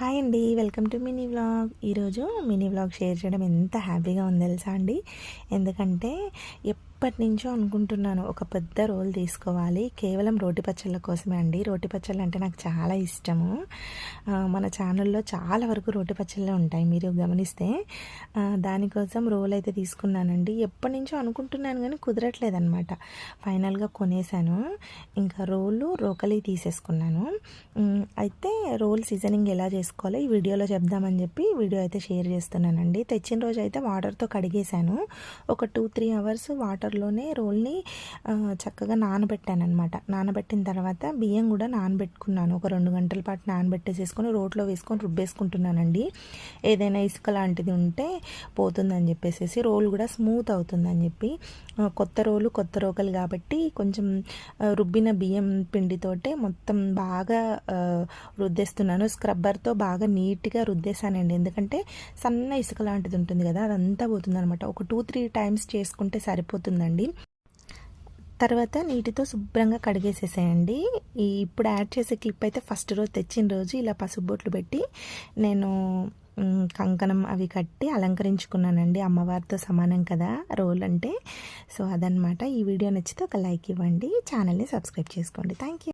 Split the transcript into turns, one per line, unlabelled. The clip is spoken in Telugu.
హాయ్ అండి. Welcome to mini vlog. ఈరోజు మినీ వ్లాగ్ షేర్ చేయడం ఎంత హ్యాపీగా ఉంది తెలుసా అండి? ఎందుకంటే ఎప్పటి నుంచో అనుకుంటున్నాను ఒక పెద్ద రోల్ తీసుకోవాలి. కేవలం రోటి పచ్చళ్ళ కోసమే అండి. రోటి పచ్చళ్ళు అంటే నాకు చాలా ఇష్టము. మన ఛానల్లో చాలా వరకు రోటి పచ్చళ్ళే ఉంటాయి. మీరు గమనిస్తే దానికోసం రోల్ అయితే తీసుకున్నానండి. ఎప్పటి నుంచో అనుకుంటున్నాను కానీ కుదరట్లేదనమాట ఫైనల్గా కొనేసాను ఇంకా రోలు రోకలి తీసేసుకున్నాను. అయితే రోల్ సీజనింగ్ ఎలా చేసుకోవాలో ఈ వీడియోలో చెప్దామని చెప్పి వీడియో అయితే షేర్ చేస్తున్నానండి. తెచ్చిన రోజు అయితే వాటర్తో కడిగేశాను. ఒక టూ త్రీ అవర్స్ వాటర్లోనే రోల్ని చక్కగా నానబెట్టాను అనమాట నానబెట్టిన తర్వాత బియ్యం కూడా నానబెట్టుకున్నాను. ఒక రెండు గంటల పాటు నానబెట్టేసేసుకొని రోట్లో వేసుకొని రుబ్బేసుకుంటున్నానండి. ఏదైనా ఇసుక లాంటిది ఉంటే పోతుందని చెప్పేసి రోల్ కూడా స్మూత్ అవుతుందని చెప్పి కొత్త రోలు కొత్త రోకలు కాబట్టి కొంచెం రుబ్బిన బియ్యం పిండితోటే మొత్తం బాగా రుద్దేస్తున్నాను. స్క్రబ్బర్తో బాగా నీట్గా రుద్దేశానండి. ఎందుకంటే సన్న ఇసుక లాంటిది ఉంటుంది కదా అదంతా పోతుందనమాట ఒక టూ త్రీ టైమ్స్ చేసుకుంటే సరిపోతుందండి. తర్వాత నీటితో శుభ్రంగా కడిగేసేసేయండి. ఈ ఇప్పుడు యాడ్ చేసే క్లిప్ అయితే ఫస్ట్ రోజు తెచ్చిన రోజు ఇలా పసుపు బొట్లు పెట్టి నేను కంకణం అవి కట్టి అలంకరించుకున్నానండి. అమ్మవారితో సమానం కదా రోల్ అంటే. సో అదనమాట ఈ వీడియో నచ్చితే ఒక లైక్ ఇవ్వండి. ఛానల్ని సబ్స్క్రైబ్ చేసుకోండి. Thank you